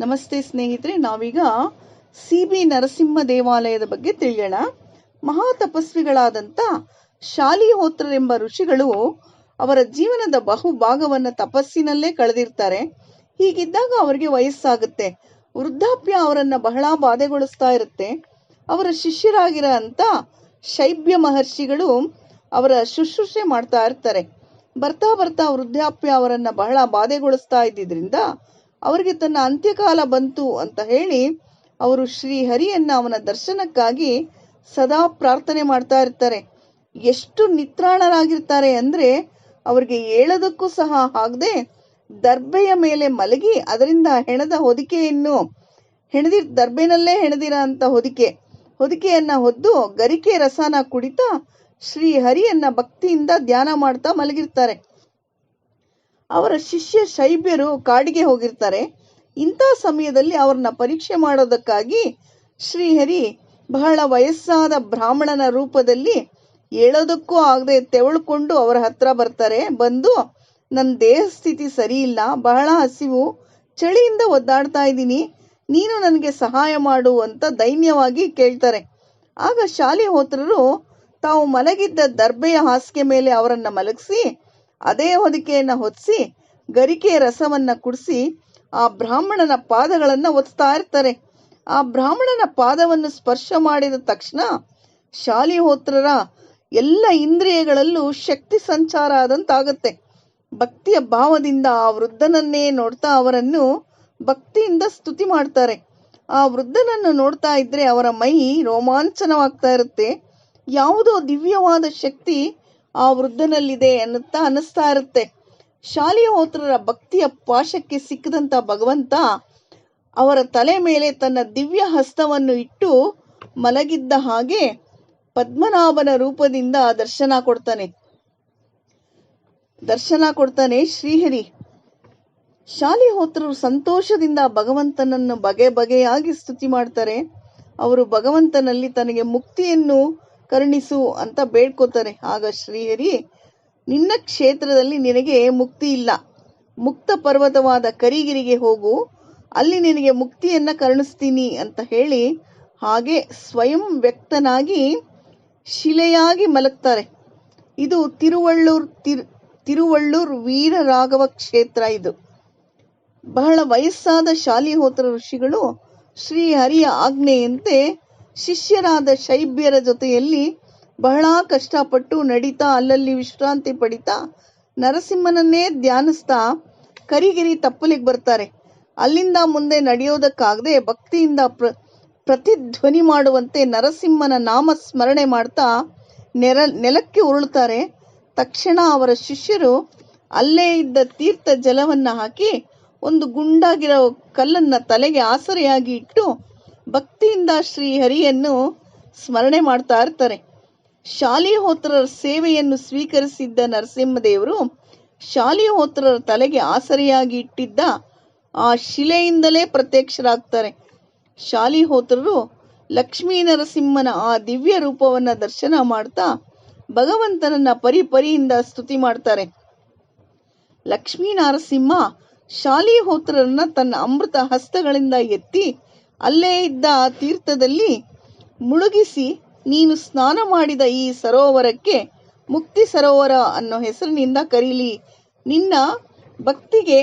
ನಮಸ್ತೆ ಸ್ನೇಹಿತರೆ, ನಾವೀಗ ಸಿ ಬಿ ನರಸಿಂಹ ದೇವಾಲಯದ ಬಗ್ಗೆ ತಿಳಿಯೋಣ. ಮಹಾ ತಪಸ್ವಿಗಳಾದಂಥ ಶಾಲಿಹೋತ್ರರೆಂಬ ಋಷಿಗಳು ಅವರ ಜೀವನದ ಬಹುಭಾಗವನ್ನು ತಪಸ್ಸಿನಲ್ಲೇ ಕಳೆದಿರ್ತಾರೆ. ಹೀಗಿದ್ದಾಗ ಅವರಿಗೆ ವಯಸ್ಸಾಗುತ್ತೆ. ವೃದ್ಧಾಪ್ಯ ಅವರನ್ನ ಬಹಳ ಬಾಧೆಗೊಳಿಸ್ತಾ ಇರುತ್ತೆ. ಅವರ ಶಿಷ್ಯರಾಗಿರೋ ಅಂತ ಶೈಬ್ಯ ಮಹರ್ಷಿಗಳು ಅವರ ಶುಶ್ರೂಷೆ ಮಾಡ್ತಾ ಇರ್ತಾರೆ. ಬರ್ತಾ ಬರ್ತಾ ವೃದ್ಧಾಪ್ಯ ಅವರನ್ನ ಬಹಳ ಬಾಧೆಗೊಳಿಸ್ತಾ ಇದ್ದಿದ್ರಿಂದ ಅವರಿಗೆ ತನ್ನ ಅಂತ್ಯಕಾಲ ಬಂತು ಅಂತ ಹೇಳಿ ಅವರು ಶ್ರೀ ಹರಿಯನ್ನ ಅವನ ದರ್ಶನಕ್ಕಾಗಿ ಸದಾ ಪ್ರಾರ್ಥನೆ ಮಾಡ್ತಾ ಇರ್ತಾರೆ. ಎಷ್ಟು ನಿತ್ರಾಣರಾಗಿರ್ತಾರೆ ಅಂದ್ರೆ ಅವರಿಗೆ ಹೇಳೋದಕ್ಕೂ ಸಹ ಆಗದೆ ದರ್ಬೆಯ ಮೇಲೆ ಮಲಗಿ ಅದರಿಂದ ಹೆಣದ ಹೊದಿಕೆಯನ್ನು ಹೆಣದಿ ದರ್ಬೆನಲ್ಲೇ ಹೆಣದಿರ ಅಂತ ಹೊದಿಕೆ. ಹೊದಿಕೆಯನ್ನ ಹೊದ್ದು ಗರಿಕೆ ರಸನ ಕುಡಿತಾ ಶ್ರೀ ಹರಿಯನ್ನ ಭಕ್ತಿಯಿಂದ ಧ್ಯಾನ ಮಾಡ್ತಾ ಮಲಗಿರ್ತಾರೆ. ಅವರ ಶಿಷ್ಯ ಶೈಬ್ಯರು ಕಾಡಿಗೆ ಹೋಗಿರ್ತಾರೆ. ಇಂಥ ಸಮಯದಲ್ಲಿ ಅವ್ರನ್ನ ಪರೀಕ್ಷೆ ಮಾಡೋದಕ್ಕಾಗಿ ಶ್ರೀಹರಿ ಬಹಳ ವಯಸ್ಸಾದ ಬ್ರಾಹ್ಮಣನ ರೂಪದಲ್ಲಿ ಹೇಳೋದಕ್ಕೂ ಆಗದೆ ತೆವಳ್ಕೊಂಡು ಅವರ ಹತ್ರ ಬರ್ತಾರೆ. ಬಂದು ನನ್ನ ದೇಹ ಸ್ಥಿತಿ ಸರಿ ಇಲ್ಲ ಬಹಳ ಹಸಿವು, ಚಳಿಯಿಂದ ಒದ್ದಾಡ್ತಾ ಇದ್ದೀನಿ, ನೀನು ನನಗೆ ಸಹಾಯ ಮಾಡು ಅಂತ ದೈನ್ಯವಾಗಿ ಕೇಳ್ತಾರೆ. ಆಗ ಶಾಲಿಹೋತ್ರರು ತಾವು ಮಲಗಿದ್ದ ದರ್ಬೆಯ ಹಾಸಿಗೆ ಮೇಲೆ ಅವರನ್ನ ಮಲಗಿಸಿ ಅದೇ ಹೊದಿಕೆಯನ್ನ ಹೊದಿಸಿ ಗರಿಕೆಯ ರಸವನ್ನ ಕುಡಿಸಿ, ಆ ಬ್ರಾಹ್ಮಣನ ಪಾದಗಳನ್ನ ಒತ್ತಾ ಇರ್ತಾರೆ. ಆ ಬ್ರಾಹ್ಮಣನ ಪಾದವನ್ನು ಸ್ಪರ್ಶ ಮಾಡಿದ ತಕ್ಷಣ ಶಾಲಿಹೋತ್ರರ ಎಲ್ಲ ಇಂದ್ರಿಯಗಳಲ್ಲೂ ಶಕ್ತಿ ಸಂಚಾರ ಆದಂತಾಗತ್ತೆ. ಭಕ್ತಿಯ ಭಾವದಿಂದ ಆ ವೃದ್ಧನನ್ನೇ ನೋಡ್ತಾ ಅವರನ್ನು ಭಕ್ತಿಯಿಂದ ಸ್ತುತಿ ಮಾಡ್ತಾರೆ. ಆ ವೃದ್ಧನನ್ನು ನೋಡ್ತಾ ಇದ್ರೆ ಅವರ ಮೈ ರೋಮಾಂಚನವಾಗ್ತಾ ಇರುತ್ತೆ. ಯಾವುದೋ ದಿವ್ಯವಾದ ಶಕ್ತಿ ಆ ವೃದ್ಧನಲ್ಲಿದೆ ಅನ್ನುತ್ತಾ ಅನ್ನಿಸ್ತಾ ಇರುತ್ತೆ. ಶಾಲಿಹೋತ್ರರ ಭಕ್ತಿಯ ಪಾಶಕ್ಕೆ ಸಿಕ್ಕದಂತ ಭಗವಂತ ಅವರ ತಲೆ ಮೇಲೆ ತನ್ನ ದಿವ್ಯ ಹಸ್ತವನ್ನು ಇಟ್ಟು ಮಲಗಿದ್ದ ಹಾಗೆ ಪದ್ಮನಾಭನ ರೂಪದಿಂದ ದರ್ಶನ ಕೊಡ್ತಾನೆ. ದರ್ಶನ ಕೊಡ್ತಾನೆ ಶ್ರೀಹರಿ. ಶಾಲಿಹೋತ್ರರು ಸಂತೋಷದಿಂದ ಭಗವಂತನನ್ನು ಬಗೆ ಬಗೆಯಾಗಿ ಸ್ತುತಿ ಮಾಡ್ತಾರೆ. ಅವರು ಭಗವಂತನಲ್ಲಿ ತನಗೆ ಮುಕ್ತಿಯನ್ನು ಕರುಣಿಸು ಅಂತ ಬೇಡ್ಕೋತಾರೆ. ಆಗ ಶ್ರೀಹರಿ, ನಿನ್ನ ಕ್ಷೇತ್ರದಲ್ಲಿ ನಿನಗೆ ಮುಕ್ತಿ ಇಲ್ಲ. ಮುಕ್ತ ಪರ್ವತವಾದ ಕರಿಗಿರಿಗೆ ಹೋಗು. ಅಲ್ಲಿ ನಿನಗೆ ಮುಕ್ತಿಯನ್ನ ಕರುಣಿಸ್ತೀನಿ ಅಂತ ಹೇಳಿ ಹಾಗೆ ಸ್ವಯಂ ವ್ಯಕ್ತನಾಗಿ ಶಿಲೆಯಾಗಿ ಮಲಗ್ತಾರೆ. ಇದು ತಿರುವಳ್ಳೂರ್, ತಿರು, ತಿರುವಳ್ಳೂರ್ ವೀರರಾಘವ ಕ್ಷೇತ್ರ ಇದು. ಬಹಳ ವಯಸ್ಸಾದ ಶಾಲಿಹೋತ್ರ ಋಷಿಗಳು ಶ್ರೀ ಹರಿಯ ಆಜ್ಞೆಯಂತೆ ಶಿಷ್ಯರಾದ ಶೈಬ್ಯರ ಜೊತೆಯಲ್ಲಿ ಬಹಳ ಕಷ್ಟಪಟ್ಟು ನಡೀತಾ ಅಲ್ಲಲ್ಲಿ ವಿಶ್ರಾಂತಿ ಪಡಿತಾ ನರಸಿಂಹನನ್ನೇ ಧ್ಯಾನಿಸ್ತಾ ಕರಿಗಿರಿ ತಪ್ಪಲಿಗೆ ಬರ್ತಾರೆ. ಅಲ್ಲಿಂದ ಮುಂದೆ ನಡೆಯೋದಕ್ಕಾಗದೆ ಭಕ್ತಿಯಿಂದ ಪ್ರ, ಪ್ರತಿಧ್ವನಿ ಮಾಡುವಂತೆ ನರಸಿಂಹನ ನಾಮ ಸ್ಮರಣೆ ಮಾಡ್ತಾ ನೆರ, ನೆಲಕ್ಕೆ ಉರುಳುತ್ತಾರೆ ತಕ್ಷಣ ಅವರ ಶಿಷ್ಯರು ಅಲ್ಲೇ ಇದ್ದ ತೀರ್ಥ ಜಲವನ್ನು ಹಾಕಿ ಒಂದು ಗುಂಡಾಗಿರೋ ಕಲ್ಲನ್ನ ತಲೆಗೆ ಆಸರೆಯಾಗಿ ಇಟ್ಟು ಭಕ್ತಿಯಿಂದ ಶ್ರೀ ಹರಿಯನ್ನು ಸ್ಮರಣೆ ಮಾಡ್ತಾ ಇರ್ತಾರೆ. ಶಾಲಿಹೋತ್ರರ ಸೇವೆಯನ್ನು ಸ್ವೀಕರಿಸಿದ್ದ ನರಸಿಂಹದೇವರು ಶಾಲಿಹೋತ್ರರ ತಲೆಗೆ ಆಸರೆಯಾಗಿ ಇಟ್ಟಿದ್ದ ಆ ಶಿಲೆಯಿಂದಲೇ ಪ್ರತ್ಯಕ್ಷರಾಗ್ತಾರೆ. ಶಾಲಿಹೋತ್ರರು ಲಕ್ಷ್ಮೀ ನರಸಿಂಹನ ಆ ದಿವ್ಯ ರೂಪವನ್ನ ದರ್ಶನ ಮಾಡ್ತಾ ಭಗವಂತನನ್ನ ಪರಿಪರಿಯಿಂದ ಸ್ತುತಿ ಮಾಡ್ತಾರೆ. ಲಕ್ಷ್ಮೀ ನರಸಿಂಹ ಶಾಲಿಹೋತ್ರರನ್ನ ತನ್ನ ಅಮೃತ ಹಸ್ತಗಳಿಂದ ಎತ್ತಿ ಅಲ್ಲೇ ಇದ್ದ ತೀರ್ಥದಲ್ಲಿ ಮುಳುಗಿಸಿ ನೀನು ಸ್ನಾನ ಮಾಡಿದ ಈ ಸರೋವರಕ್ಕೆ ಮುಕ್ತಿ ಸರೋವರ ಅನ್ನೋ ಹೆಸರಿನಿಂದ ಕರೀಲಿ. ನಿನ್ನ ಭಕ್ತಿಗೆ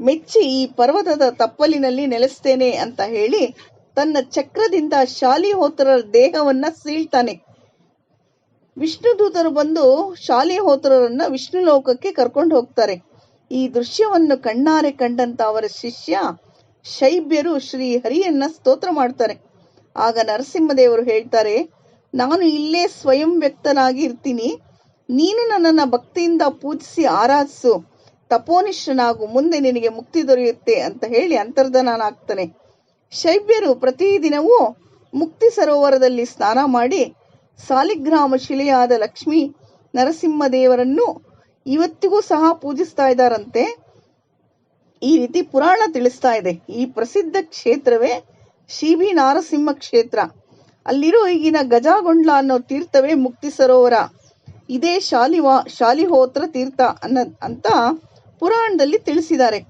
ಮೆಚ್ಚಿ ಈ ಪರ್ವತದ ತಪ್ಪಲಿನಲ್ಲಿ ನೆಲೆಸ್ತೇನೆ ಅಂತ ಹೇಳಿ ತನ್ನ ಚಕ್ರದಿಂದ ಶಾಲಿಹೋತ್ರರ ದೇಹವನ್ನ ಸೀಳ್ತಾನೆ. ವಿಷ್ಣುದೂತರು ಬಂದು ಶಾಲಿಹೋತ್ರರನ್ನ ವಿಷ್ಣು ಲೋಕಕ್ಕೆ ಕರ್ಕೊಂಡು ಹೋಗ್ತಾರೆ. ಈ ದೃಶ್ಯವನ್ನು ಕಣ್ಣಾರೆ ಕಂಡಂತ ಅವರ ಶಿಷ್ಯ ಶೈಬ್ಯರು ಶ್ರೀ ಹರಿಯನ್ನ ಸ್ತೋತ್ರ ಮಾಡ್ತಾರೆ. ಆಗ ನರಸಿಂಹದೇವರು ಹೇಳ್ತಾರೆ, ನಾನು ಇಲ್ಲೇ ಸ್ವಯಂ ವ್ಯಕ್ತನಾಗಿ ಇರ್ತೀನಿ ನೀನು ನನ್ನನ್ನ ಭಕ್ತಿಯಿಂದ ಪೂಜಿಸಿ ಆರಾಧಿಸು. ತಪೋನಿಷ್ಠನಾಗು, ಮುಂದೆ ನಿನಗೆ ಮುಕ್ತಿ ದೊರೆಯುತ್ತೆ ಅಂತ ಹೇಳಿ ಅಂತರ್ಧನಾಗ್ತಾನೆ ಶೈಬ್ಯರು ಪ್ರತಿದಿನವೂ ಮುಕ್ತಿ ಸರೋವರದಲ್ಲಿ ಸ್ನಾನ ಮಾಡಿ, ಸಾಲಿಗ್ರಾಮ ಶಿಲೆಯಾದ ಲಕ್ಷ್ಮೀ ನರಸಿಂಹದೇವರನ್ನು ಇವತ್ತಿಗೂ ಸಹ ಪೂಜಿಸ್ತಾ ಇದ್ದಾರಂತೆ. ಈ ರೀತಿ ಪುರಾಣ ತಿಳಿಸ್ತಾ ಇದೆ. ಈ ಪ್ರಸಿದ್ಧ ಕ್ಷೇತ್ರವೇ ಶಿಬಿ ನಾರಸಿಂಹ ಕ್ಷೇತ್ರ. ಅಲ್ಲಿರೋ ಈಗಿನ ಗಜಾಗೊಂಡ್ಲ ಅನ್ನೋ ತೀರ್ಥವೇ ಮುಕ್ತಿ ಸರೋವರ. ಇದೇ ಶಾಲಿವಾ, ಶಾಲಿಹೋತ್ರ ತೀರ್ಥ ಅನ್ನ, ಅಂತ ಪುರಾಣದಲ್ಲಿ ತಿಳಿಸಿದ್ದಾರೆ.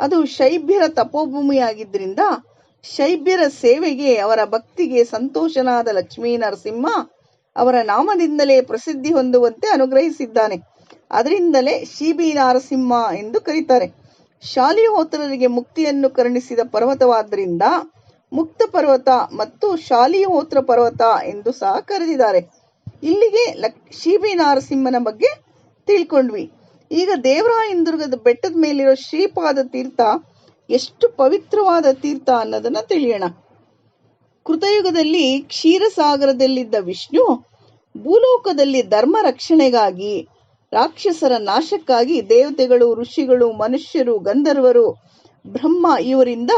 ಅದು ಶೈಭ್ಯರ ತಪೋಭೂಮಿಯಾಗಿದ್ದರಿಂದ ಶೈಭ್ಯರ ಸೇವೆಗೆ ಅವರ ಭಕ್ತಿಗೆ ಸಂತೋಷನಾದ ಲಕ್ಷ್ಮೀ ನರಸಿಂಹ ಅವರ ನಾಮದಿಂದಲೇ ಪ್ರಸಿದ್ಧಿ ಹೊಂದುವಂತೆ ಅನುಗ್ರಹಿಸಿದ್ದಾನೆ. ಅದರಿಂದಲೇ ಶಿಬಿ ನರಸಿಂಹ ಎಂದು ಕರೀತಾರೆ. ಶಾಲಿಹೋತ್ರರಿಗೆ ಮುಕ್ತಿಯನ್ನು ಕರುಣಿಸಿದ ಪರ್ವತವಾದ್ದರಿಂದ ಮುಕ್ತ ಪರ್ವತ ಮತ್ತು ಶಾಲಿಹೋತ್ರ ಪರ್ವತ ಎಂದು ಸಹ ಕರೆದಿದ್ದಾರೆ. ಇಲ್ಲಿಗೆ ಲಕ್ ಶಿಬಿ ನಾರಸಿಂಹನ ಬಗ್ಗೆ ತಿಳ್ಕೊಂಡ್ವಿ. ಈಗ ದೇವರಾಯನದುರ್ಗದ ಬೆಟ್ಟದ ಮೇಲಿರೋ ಶ್ರೀಪಾದ ತೀರ್ಥ ಎಷ್ಟು ಪವಿತ್ರವಾದ ತೀರ್ಥ ಅನ್ನೋದನ್ನ ತಿಳಿಯೋಣ. ಕೃತಯುಗದಲ್ಲಿ ಕ್ಷೀರಸಾಗರದಲ್ಲಿದ್ದ ವಿಷ್ಣು ಭೂಲೋಕದಲ್ಲಿ ಧರ್ಮ ರಕ್ಷಣೆಗಾಗಿ ರಾಕ್ಷಸರ ನಾಶಕ್ಕಾಗಿ ದೇವತೆಗಳು, ಋಷಿಗಳು, ಮನುಷ್ಯರು, ಗಂಧರ್ವರು, ಬ್ರಹ್ಮ ಇವರಿಂದ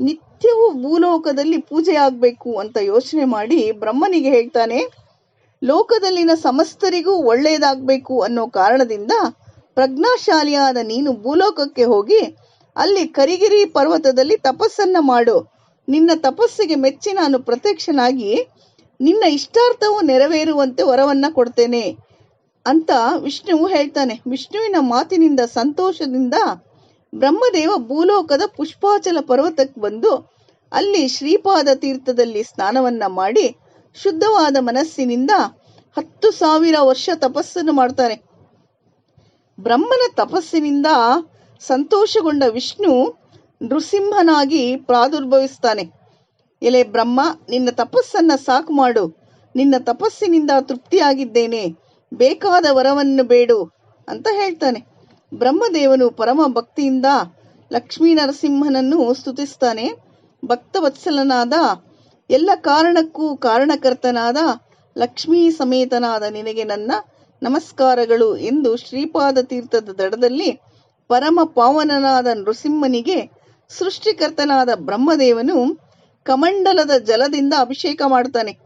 ನಿತ್ಯವೂ ಭೂಲೋಕದಲ್ಲಿ ಪೂಜೆ ಆಗ್ಬೇಕು ಅಂತ ಯೋಚನೆ ಮಾಡಿ ಬ್ರಹ್ಮನಿಗೆ ಹೇಳ್ತಾನೆ, ಲೋಕದಲ್ಲಿನ ಸಮಸ್ತರಿಗೂ ಒಳ್ಳೆಯದಾಗಬೇಕು ಅನ್ನೋ ಕಾರಣದಿಂದ ಪ್ರಜ್ಞಾಶಾಲಿಯಾದ ನೀನು ಭೂಲೋಕಕ್ಕೆ ಹೋಗಿ ಅಲ್ಲಿ ಕರಿಗಿರಿ ಪರ್ವತದಲ್ಲಿ ತಪಸ್ಸನ್ನ ಮಾಡು. ನಿನ್ನ ತಪಸ್ಸಿಗೆ ಮೆಚ್ಚಿ ನಾನು ಪ್ರತ್ಯಕ್ಷನಾಗಿ ನಿನ್ನ ಇಷ್ಟಾರ್ಥವು ನೆರವೇರುವಂತೆ ವರವನ್ನ ಕೊಡ್ತೇನೆ. ಅಂತ ವಿಷ್ಣುವು ಹೇಳ್ತಾನೆ. ವಿಷ್ಣುವಿನ ಮಾತಿನಿಂದ ಸಂತೋಷದಿಂದ ಬ್ರಹ್ಮದೇವ ಭೂಲೋಕದ ಪುಷ್ಪಾಚಲ ಪರ್ವತಕ್ಕೆ ಬಂದು ಅಲ್ಲಿ ಶ್ರೀಪಾದ ತೀರ್ಥದಲ್ಲಿ ಸ್ನಾನವನ್ನ ಮಾಡಿ ಶುದ್ಧವಾದ ಮನಸ್ಸಿನಿಂದ ಹತ್ತು ಸಾವಿರ ವರ್ಷ ತಪಸ್ಸನ್ನು ಮಾಡ್ತಾನೆ. ಬ್ರಹ್ಮನ ತಪಸ್ಸಿನಿಂದ ಸಂತೋಷಗೊಂಡ ವಿಷ್ಣು ನೃಸಿಂಹನಾಗಿ ಪ್ರಾದುರ್ಭವಿಸ್ತಾನೆ. ಎಲೆ ಬ್ರಹ್ಮ, ನಿನ್ನ ತಪಸ್ಸನ್ನ ಸಾಕು ಮಾಡು. ನಿನ್ನ ತಪಸ್ಸಿನಿಂದ ತೃಪ್ತಿಯಾಗಿದ್ದೇನೆ. ಬೇಕಾದ ವರವನ್ನು ಬೇಡು ಅಂತ ಹೇಳ್ತಾನೆ. ಬ್ರಹ್ಮದೇವನು ಪರಮ ಭಕ್ತಿಯಿಂದ ಲಕ್ಷ್ಮೀ ನರಸಿಂಹನನ್ನು ಸ್ತುತಿಸ್ತಾನೆ. ಭಕ್ತವತ್ಸಲನಾದ ಎಲ್ಲ ಕಾರಣಕ್ಕೂ ಕಾರಣಕರ್ತನಾದ ಲಕ್ಷ್ಮೀ ಸಮೇತನಾದ ನಿನಗೆ ನನ್ನ ನಮಸ್ಕಾರಗಳು ಎಂದು ಶ್ರೀಪಾದ ತೀರ್ಥದ ದಡದಲ್ಲಿ ಪರಮ ಪಾವನನಾದ ನೃಸಿಂಹನಿಗೆ ಸೃಷ್ಟಿಕರ್ತನಾದ ಬ್ರಹ್ಮದೇವನು ಕಮಂಡಲದ ಜಲದಿಂದ ಅಭಿಷೇಕ ಮಾಡ್ತಾನೆ.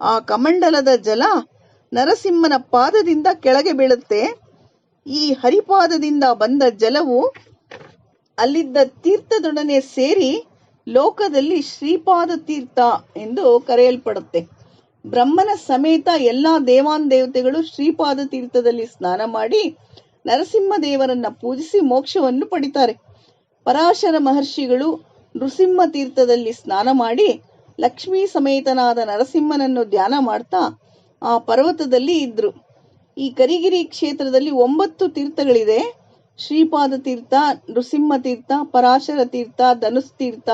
ಆ ಕಮಂಡಲದ ಜಲ ನರಸಿಂಹನ ಪಾದದಿಂದ ಕೆಳಗೆ ಬೀಳುತ್ತೆ. ಈ ಹರಿಪಾದದಿಂದ ಬಂದ ಜಲವು ಅಲ್ಲಿದ್ದ ತೀರ್ಥದೊಡನೆ ಸೇರಿ ಲೋಕದಲ್ಲಿ ಶ್ರೀಪಾದ ತೀರ್ಥ ಎಂದು ಕರೆಯಲ್ಪಡುತ್ತೆ. ಬ್ರಹ್ಮನ ಸಮೇತ ಎಲ್ಲಾ ದೇವಾನ್ ದೇವತೆಗಳು ಶ್ರೀಪಾದ ತೀರ್ಥದಲ್ಲಿ ಸ್ನಾನ ಮಾಡಿ ನರಸಿಂಹ ದೇವರನ್ನ ಪೂಜಿಸಿ ಮೋಕ್ಷವನ್ನು ಪಡಿತಾರೆ. ಪರಾಶರ ಮಹರ್ಷಿಗಳು ನೃಸಿಂಹ ತೀರ್ಥದಲ್ಲಿ ಸ್ನಾನ ಮಾಡಿ ಲಕ್ಷ್ಮೀ ಸಮೇತನಾದ ನರಸಿಂಹನನ್ನು ಧ್ಯಾನ ಮಾಡ್ತಾ ಆ ಪರ್ವತದಲ್ಲಿ ಇದ್ರು. ಈ ಕರಿಗಿರಿ ಕ್ಷೇತ್ರದಲ್ಲಿ ಒಂಬತ್ತು ತೀರ್ಥಗಳಿದೆ. ಶ್ರೀಪಾದ ತೀರ್ಥ, ನೃಸಿಂಹ ತೀರ್ಥ, ಪರಾಶರ ತೀರ್ಥ, ಧನುಸ್ ತೀರ್ಥ,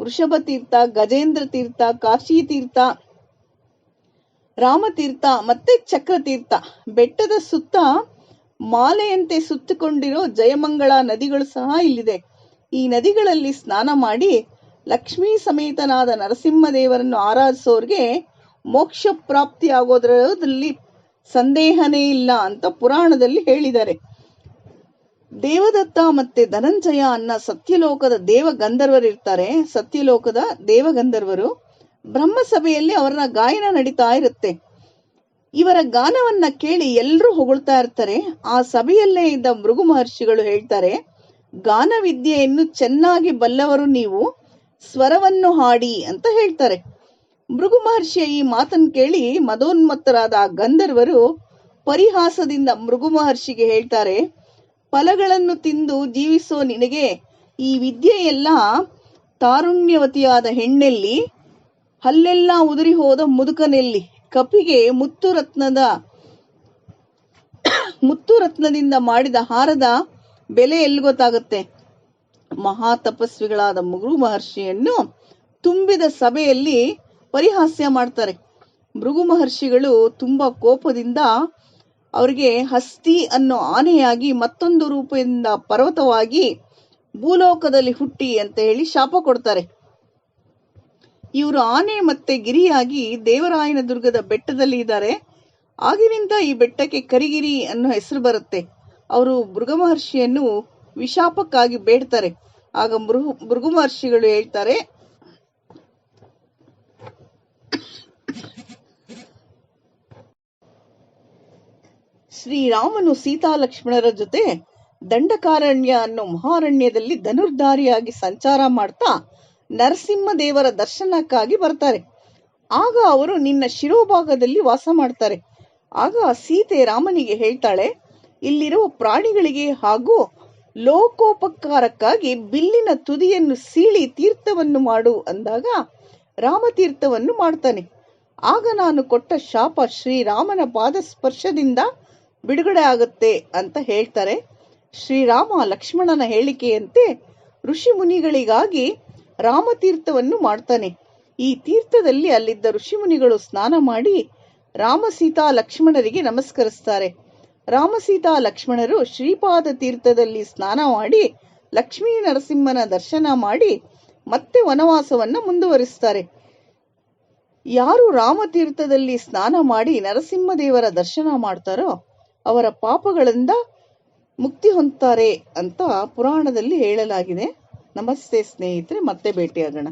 ವೃಷಭ ತೀರ್ಥ, ಗಜೇಂದ್ರ ತೀರ್ಥ, ಕಾಶಿ ತೀರ್ಥ ರಾಮತೀರ್ಥ ಮತ್ತೆ ಚಕ್ರತೀರ್ಥ ಬೆಟ್ಟದ ಸುತ್ತ ಮಾಲೆಯಂತೆ ಸುತ್ತಿಕೊಂಡಿರೋ ಜಯಮಂಗಳ ನದಿಗಳು ಸಹ ಇಲ್ಲಿದೆ. ಈ ನದಿಗಳಲ್ಲಿ ಸ್ನಾನ ಮಾಡಿ ಲಕ್ಷ್ಮೀ ಸಮೇತನಾದ ನರಸಿಂಹದೇವರನ್ನು ಆರಾಧಿಸೋರ್ಗೆ ಮೋಕ್ಷ ಪ್ರಾಪ್ತಿ ಆಗೋದ್ರಲ್ಲಿ ಸಂದೇಹನೇ ಇಲ್ಲ ಅಂತ ಪುರಾಣದಲ್ಲಿ ಹೇಳಿದ್ದಾರೆ. ದೇವದತ್ತ ಮತ್ತೆ ಧನಂಜಯ ಅನ್ನ ಸತ್ಯಲೋಕದ ದೇವ ಗಂಧರ್ವರಿರ್ತಾರೆ ಸತ್ಯಲೋಕದ ದೇವ ಗಂಧರ್ವರು ಬ್ರಹ್ಮ ಸಭೆಯಲ್ಲಿ ಅವರ ಗಾಯನ ನಡೀತಾ ಇರುತ್ತೆ. ಇವರ ಗಾನವನ್ನ ಕೇಳಿ ಎಲ್ಲರೂ ಹೊಗಳ್ತಾ ಇರ್ತಾರೆ. ಆ ಸಭೆಯಲ್ಲೇ ಇದ್ದ ಮೃಗು ಮಹರ್ಷಿಗಳು ಹೇಳ್ತಾರೆ ಗಾನ ವಿದ್ಯೆಯನ್ನು ಚೆನ್ನಾಗಿ ಬಲ್ಲವರು ನೀವು, ಸ್ವರವನ್ನು ಹಾಡಿ ಅಂತ ಹೇಳ್ತಾರೆ. ಮೃಗು ಮಹರ್ಷಿಯ ಈ ಮಾತನ್ನು ಕೇಳಿ ಮದೋನ್ಮತ್ತರಾದ ಗಂಧರ್ವರು ಪರಿಹಾಸದಿಂದ ಮೃಗು ಮಹರ್ಷಿಗೆ ಹೇಳ್ತಾರೆ, ಫಲಗಳನ್ನು ತಿಂದು ಜೀವಿಸೋ ನಿನಗೆ ಈ ವಿದ್ಯೆಯೆಲ್ಲ ತಾರುಣ್ಯವತಿಯಾದ ಹೆಣ್ಣೆಲ್ಲಿ ಅಲ್ಲೆಲ್ಲ ಉದುರಿ ಹೋದ ಮುದುಕನೆಲ್ಲಿ, ಕಪಿಗೆ ಮುತ್ತು ರತ್ನದ ಮಾಡಿದ ಹಾರದ ಬೆಲೆ ಎಲ್ಲಿ ಗೊತ್ತಾಗುತ್ತೆ? ಮಹಾ ತಪಸ್ವಿಗಳಾದ ಮೃಗು ಮಹರ್ಷಿಯನ್ನು ತುಂಬಿದ ಸಭೆಯಲ್ಲಿ ಪರಿಹಾಸ್ಯ ಮಾಡ್ತಾರೆ. ಭೃಗು ಮಹರ್ಷಿಗಳು ತುಂಬಾ ಕೋಪದಿಂದ ಅವರಿಗೆ ಹಸ್ತಿ ಅನ್ನೋ ಆನೆಯಾಗಿ ಮತ್ತೊಂದು ರೂಪದಿಂದ ಪರ್ವತವಾಗಿ ಭೂಲೋಕದಲ್ಲಿ ಹುಟ್ಟಿ ಅಂತ ಹೇಳಿ ಶಾಪ ಕೊಡ್ತಾರೆ. ಇವರು ಆನೆ ಮತ್ತೆ ಗಿರಿಯಾಗಿ ದೇವರಾಯನ ದುರ್ಗದ ಬೆಟ್ಟದಲ್ಲಿ ಇದ್ದಾರೆ. ಆಗಿನಿಂದ ಈ ಬೆಟ್ಟಕ್ಕೆ ಕರಿಗಿರಿ ಅನ್ನೋ ಹೆಸರು ಬರುತ್ತೆ. ಅವರು ಮಹರ್ಷಿಯನ್ನು ವಿಶಾಪಕ್ಕಾಗಿ ಬೇಡ್ತಾರೆ. ಆಗ ಮೃಹು ಮಹರ್ಷಿಗಳು ಹೇಳ್ತಾರೆ ಶ್ರೀರಾಮನು ಸೀತಾ ಲಕ್ಷ್ಮಣರ ಜೊತೆ ದಂಡಕಾರಣ್ಯ ಅನ್ನೋ ಮಹಾರಣ್ಯದಲ್ಲಿ ಧನುರ್ಧಾರಿಯಾಗಿ ಸಂಚಾರ ಮಾಡ್ತಾ ನರಸಿಂಹ ದೇವರ ದರ್ಶನಕ್ಕಾಗಿ ಬರ್ತಾರೆ. ಆಗ ಅವರು ನಿನ್ನ ಶಿರೋಭಾಗದಲ್ಲಿ ವಾಸ ಮಾಡ್ತಾರೆ. ಆಗ ಸೀತೆ ರಾಮನಿಗೆ ಹೇಳ್ತಾಳೆ ಇಲ್ಲಿರುವ ಪ್ರಾಣಿಗಳಿಗೆ ಹಾಗೂ ಲೋಕೋಪಕಾರಕ್ಕಾಗಿ ಬಿಲ್ಲಿನ ತುದಿಯನ್ನು ಸೀಳಿ ತೀರ್ಥವನ್ನು ಮಾಡು ಅಂದಾಗ ರಾಮತೀರ್ಥವನ್ನು ಮಾಡ್ತಾನೆ. ಆಗ ನಾನು ಕೊಟ್ಟ ಶಾಪ ಶ್ರೀರಾಮನ ಪಾದ ಸ್ಪರ್ಶದಿಂದ ಬಿಡುಗಡೆ ಆಗುತ್ತೆ ಅಂತ ಹೇಳ್ತಾರೆ. ಶ್ರೀರಾಮ ಲಕ್ಷ್ಮಣನ ಹೇಳಿಕೆಯಂತೆ ಋಷಿ ಮುನಿಗಳಿಗಾಗಿ ರಾಮತೀರ್ಥವನ್ನು ಮಾಡ್ತಾನೆ. ಈ ತೀರ್ಥದಲ್ಲಿ ಅಲ್ಲಿದ್ದ ಋಷಿ ಮುನಿಗಳು ಸ್ನಾನ ಮಾಡಿ ರಾಮ ಸೀತಾ ಲಕ್ಷ್ಮಣರಿಗೆ ನಮಸ್ಕರಿಸ್ತಾರೆ. ರಾಮ ಸೀತಾ ಲಕ್ಷ್ಮಣರು ಶ್ರೀಪಾದ ತೀರ್ಥದಲ್ಲಿ ಸ್ನಾನ ಮಾಡಿ ಲಕ್ಷ್ಮೀ ನರಸಿಂಹನ ದರ್ಶನ ಮಾಡಿ ಮತ್ತೆ ವನವಾಸವನ್ನ ಮುಂದುವರಿಸ್ತಾರೆ. ಯಾರು ರಾಮತೀರ್ಥದಲ್ಲಿ ಸ್ನಾನ ಮಾಡಿ ನರಸಿಂಹದೇವರ ದರ್ಶನ ಮಾಡ್ತಾರೋ ಅವರ ಪಾಪಗಳಿಂದ ಮುಕ್ತಿ ಹೊಂದ್ತಾರೆ ಅಂತ ಪುರಾಣದಲ್ಲಿ ಹೇಳಲಾಗಿದೆ. ನಮಸ್ತೆ ಸ್ನೇಹಿತರೆ ಮತ್ತೆ ಭೇಟಿಯಾಗೋಣ.